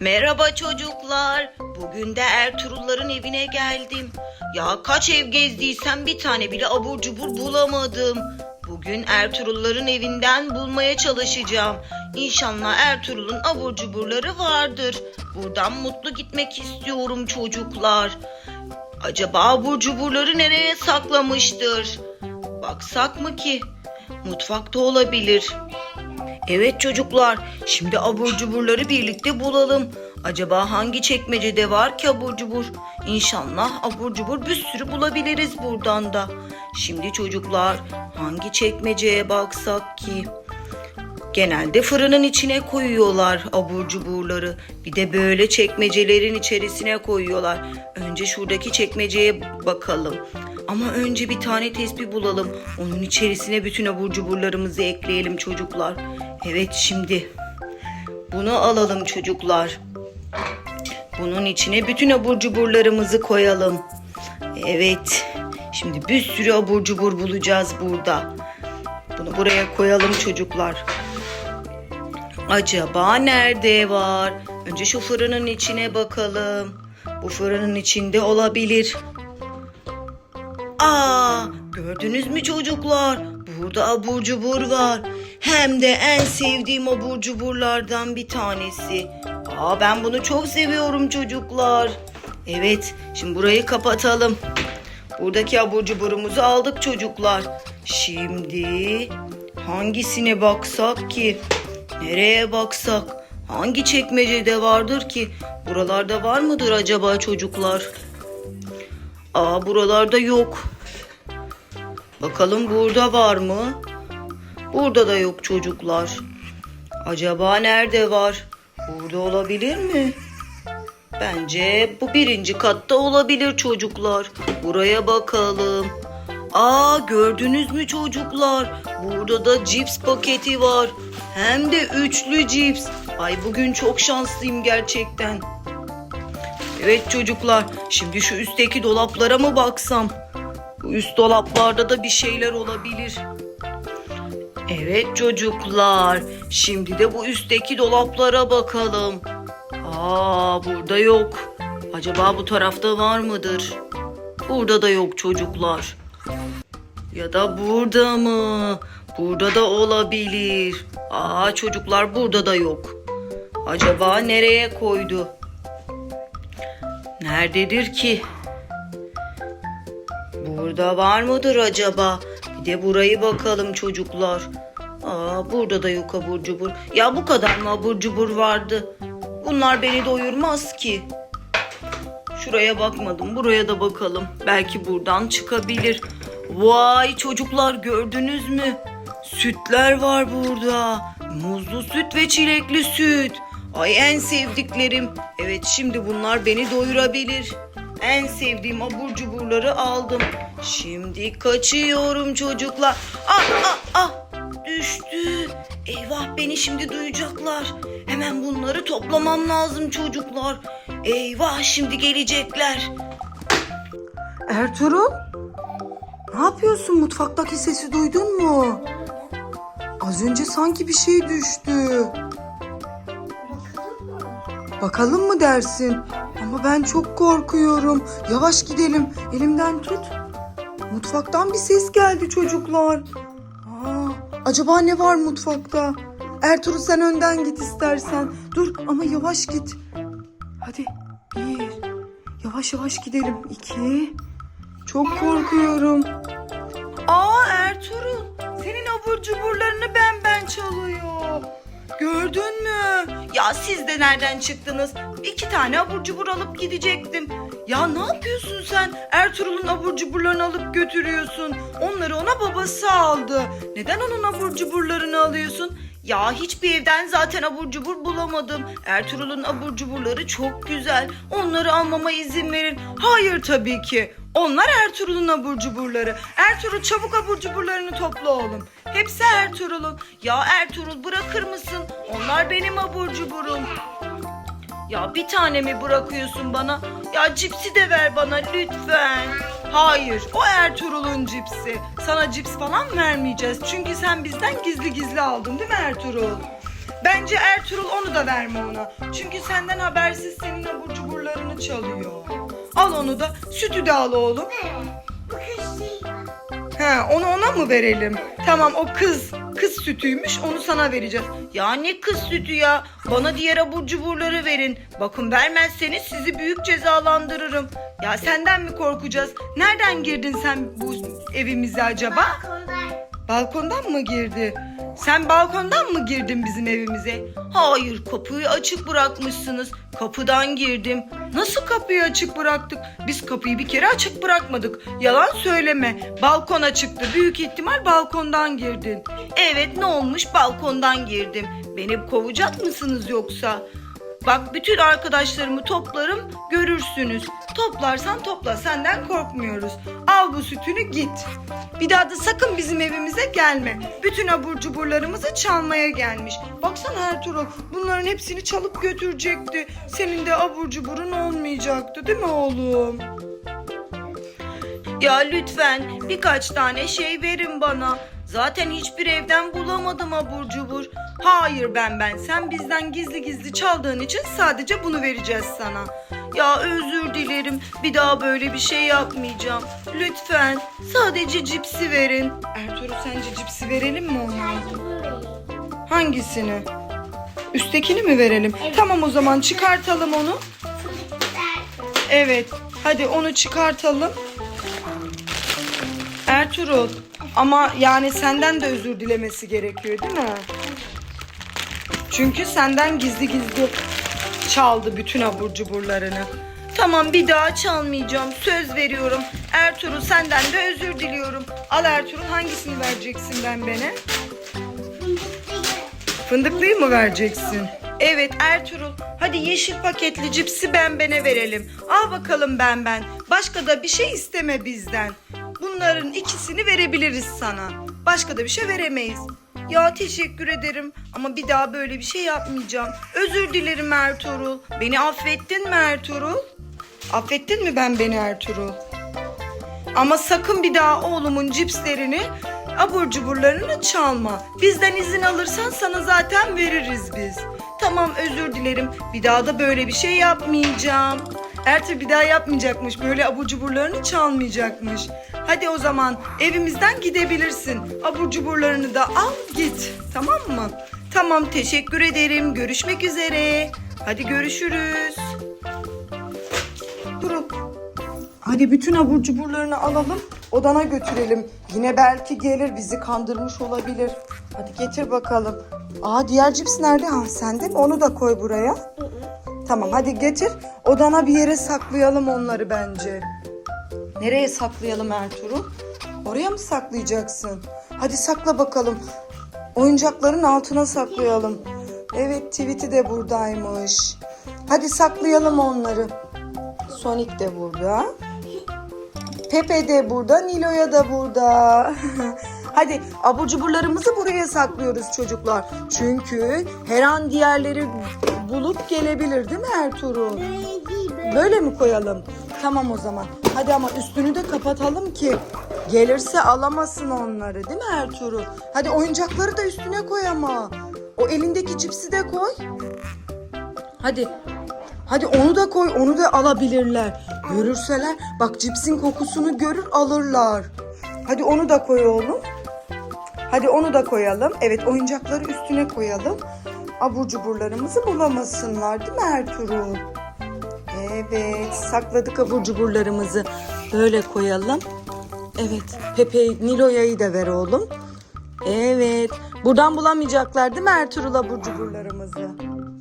Merhaba çocuklar. Bugün de Ertuğrulların evine geldim. Ya kaç ev gezdiysem bir tane bile abur cubur bulamadım. Bugün Ertuğrulların evinden bulmaya çalışacağım. İnşallah Ertuğrul'un abur cuburları vardır. Buradan mutlu gitmek istiyorum çocuklar. Acaba abur cuburları nereye saklamıştır? Baksak mı ki? Mutfakta olabilir. Evet çocuklar, şimdi abur cuburları birlikte bulalım. Acaba hangi çekmecede var ki abur cubur? İnşallah abur cubur bir sürü bulabiliriz buradan da. Şimdi çocuklar, hangi çekmeceye baksak ki? Genelde fırının içine koyuyorlar abur cuburları. Bir de böyle çekmecelerin içerisine koyuyorlar. Önce şuradaki çekmeceye bakalım. Ama önce bir tane tespih bulalım. Onun içerisine bütün abur cuburlarımızı ekleyelim çocuklar. Evet şimdi bunu alalım çocuklar. Bunun içine bütün abur cuburlarımızı koyalım. Evet. Şimdi bir sürü abur cubur bulacağız burada. Bunu buraya koyalım çocuklar. Acaba nerede var? Önce şu fırının içine bakalım. Bu fırının içinde olabilir. Aa, gördünüz mü çocuklar? Burada abur cubur var. Hem de en sevdiğim abur cuburlardan bir tanesi. Aa, ben bunu çok seviyorum çocuklar. Evet, şimdi burayı kapatalım. Buradaki abur cuburumuzu aldık çocuklar. Şimdi hangisine baksak ki? Nereye baksak? Hangi çekmecede vardır ki? Buralarda var mıdır acaba çocuklar? Aa buralarda yok. Bakalım burada var mı? Burada da yok çocuklar. Acaba nerede var? Burada olabilir mi? Bence bu birinci katta olabilir çocuklar. Buraya bakalım. Aa gördünüz mü çocuklar? Burada da cips paketi var. Hem de üçlü cips. Ay bugün çok şanslıyım gerçekten. Evet çocuklar, şimdi şu üstteki dolaplara mı baksam? Üst dolaplarda da bir şeyler olabilir. Evet çocuklar, şimdi de bu üstteki dolaplara bakalım. Aa, burada yok. Acaba bu tarafta var mıdır? Burada da yok çocuklar. Ya da burada mı? Burada da olabilir. Aa çocuklar burada da yok. Acaba nereye koydu? Nerededir ki? Burada var mıdır acaba? Bir de burayı bakalım çocuklar. Aa burada da yok abur cubur. Ya bu kadar mı abur cubur vardı? Bunlar beni doyurmaz ki. Şuraya bakmadım. Buraya da bakalım. Belki buradan çıkabilir. Vay çocuklar gördünüz mü? Sütler var burada. Muzlu süt ve çilekli süt. Ay en sevdiklerim. Evet şimdi bunlar beni doyurabilir. En sevdiğim abur cuburları aldım. Şimdi kaçıyorum çocuklar. Ah ah ah düştü. Eyvah beni şimdi duyacaklar. Hemen bunları toplamam lazım çocuklar. Eyvah şimdi gelecekler. Ertuğrul? Ne yapıyorsun? Mutfaktaki sesi duydun mu? Az önce sanki bir şey düştü. Bakalım mı dersin? Ama ben çok korkuyorum. Yavaş gidelim. Elimden tut. Mutfaktan bir ses geldi çocuklar. Aa, acaba ne var mutfakta? Ertuğrul sen önden git istersen. Dur ama yavaş git. Hadi. Bir. Yavaş yavaş gidelim. İki. Çok korkuyorum. Aa Ertuğrul, senin abur cuburlarını ben ben çalıyor. Gördün mü? Ya siz de nereden çıktınız? İki tane abur cubur alıp gidecektim. Ya ne yapıyorsun sen? Ertuğrul'un abur cuburlarını alıp götürüyorsun. Onları ona babası aldı. Neden onun abur cuburlarını alıyorsun? Ya hiçbir evden zaten abur cubur bulamadım. Ertuğrul'un abur cuburları çok güzel. Onları almama izin verin. Hayır tabii ki. Onlar Ertuğrul'un abur cuburları. Ertuğrul çabuk abur cuburlarını topla oğlum. Hepsi Ertuğrul'un. Ya Ertuğrul bırakır mısın? Onlar benim abur cuburum. Ya bir tane mi bırakıyorsun bana? Ya cipsi de ver bana lütfen. Hayır, o Ertuğrul'un cipsi. Sana cips falan vermeyeceğiz. Çünkü sen bizden gizli gizli aldın değil mi Ertuğrul? Bence Ertuğrul onu da verme ona. Çünkü senden habersiz senin abur cuburlarını çalıyor. Al onu da. Sütü de al oğlum. Bu kız şey onu ona mı verelim? Tamam o kız kız sütüymüş onu sana vereceğiz. Ya ne kız sütü ya. Bana diğer abur cuburları verin. Bakın vermezseniz sizi büyük cezalandırırım. Ya senden mi korkacağız? Nereden girdin sen bu evimize acaba? Balkonda. Balkondan mı girdi? Sen balkondan mı girdin bizim evimize? Hayır kapıyı açık bırakmışsınız. Kapıdan girdim. Nasıl kapıyı açık bıraktık? Biz kapıyı bir kere açık bırakmadık. Yalan söyleme. Balkona çıktı. Büyük ihtimal balkondan girdin. Evet ne olmuş balkondan girdim. Beni kovacak mısınız yoksa? Bak bütün arkadaşlarımı toplarım görürsünüz. Toplarsan topla senden korkmuyoruz. Al bu sütünü git. Bir daha da sakın bizim evimize gelme. Bütün abur cuburlarımızı çalmaya gelmiş. Baksana Ertuğrul bunların hepsini çalıp götürecekti. Senin de abur cuburun olmayacaktı değil mi oğlum? Ya lütfen birkaç tane şey verin bana. Zaten hiçbir evden bulamadım abur cubur. Hayır ben ben sen bizden gizli gizli çaldığın için sadece bunu vereceğiz sana. Ya özür dilerim. Bir daha böyle bir şey yapmayacağım. Lütfen sadece cipsi verin. Ertuğrul sence cipsi verelim mi ona? Hangisini? Üsttekini mi verelim? Evet. Tamam o zaman çıkartalım onu. Evet. Hadi onu çıkartalım. Ertuğrul ama yani senden de özür dilemesi gerekiyor değil mi? Çünkü senden gizli gizli çaldı bütün abur cuburlarını. Tamam bir daha çalmayacağım. Söz veriyorum. Ertuğrul senden de özür diliyorum. Al Ertuğrul hangisini vereceksin ben bana? Fındıklıyı mı vereceksin? Evet Ertuğrul. Hadi yeşil paketli cipsi ben bene verelim. Al bakalım ben ben. Başka da bir şey isteme bizden. Bunların ikisini verebiliriz sana. Başka da bir şey veremeyiz. Ya teşekkür ederim ama bir daha böyle bir şey yapmayacağım. Özür dilerim Ertuğrul. Beni affettin mi Ertuğrul? Affettin mi ben beni Ertuğrul? Ama sakın bir daha oğlumun cipslerini, abur cuburlarını çalma. Bizden izin alırsan sana zaten veririz biz. Tamam özür dilerim. Bir daha da böyle bir şey yapmayacağım. Ertuğrul bir daha yapmayacakmış. Böyle abur cuburlarını çalmayacakmış. Hadi o zaman evimizden gidebilirsin. Abur cuburlarını da al git. Tamam mı? Tamam teşekkür ederim. Görüşmek üzere. Hadi görüşürüz. Durun. Hadi bütün abur cuburlarını alalım, odana götürelim. Yine belki gelir, bizi kandırmış olabilir. Hadi getir bakalım. Aa diğer cips nerede? Ha sende mi? Onu da koy buraya. Tamam hadi getir. Odana bir yere saklayalım onları bence. Nereye saklayalım Ertuğrul? Oraya mı saklayacaksın? Hadi sakla bakalım. Oyuncakların altına saklayalım. Evet tweet'i de buradaymış. Hadi saklayalım onları. Sonic de burada. Pepe de burada, Nilo'ya da burada. Hadi abur cuburlarımızı buraya saklıyoruz çocuklar. Çünkü her an diğerleri bulup gelebilir değil mi Ertuğrul? Böyle değil böyle. Böyle mi koyalım? Tamam o zaman. Hadi ama üstünü de kapatalım ki gelirse alamasın onları değil mi Ertuğrul? Hadi oyuncakları da üstüne koy ama. O elindeki cipsi de koy. Hadi. Hadi onu da koy, onu da alabilirler. Görürseler, bak cipsin kokusunu görür alırlar. Hadi onu da koy oğlum. Hadi onu da koyalım. Evet oyuncakları üstüne koyalım. Abur cuburlarımızı bulamasınlar değil mi Ertuğrul? Evet sakladık abur cuburlarımızı. Böyle koyalım. Evet Pepe Nilo'ya'yı da ver oğlum. Evet. Buradan bulamayacaklar değil mi Ertuğrul abur cuburlarımızı?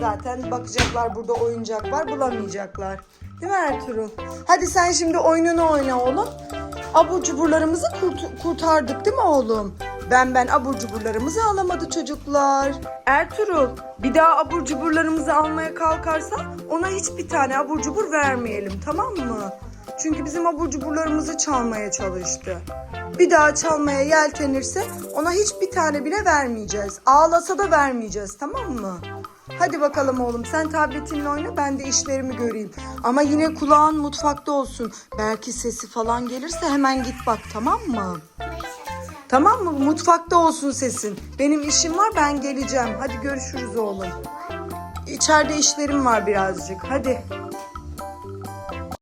Zaten bakacaklar burada oyuncak var bulamayacaklar. Değil mi Ertuğrul? Hadi sen şimdi oyununu oyna oğlum. Abur cuburlarımızı kurt- kurtardık değil mi oğlum? Ben ben abur cuburlarımızı alamadı çocuklar. Ertuğrul bir daha abur cuburlarımızı almaya kalkarsa ona hiçbir tane abur cubur vermeyelim tamam mı? Çünkü bizim abur cuburlarımızı çalmaya çalıştı. Bir daha çalmaya yeltenirse ona hiçbir tane bile vermeyeceğiz. Ağlasa da vermeyeceğiz tamam mı? Hadi bakalım oğlum sen tabletinle oyna ben de işlerimi göreyim. Ama yine kulağın mutfakta olsun. Belki sesi falan gelirse hemen git bak tamam mı? Tamam mı? Mutfakta olsun sesin. Benim işim var ben geleceğim. Hadi görüşürüz oğlum. İçeride işlerim var birazcık. Hadi.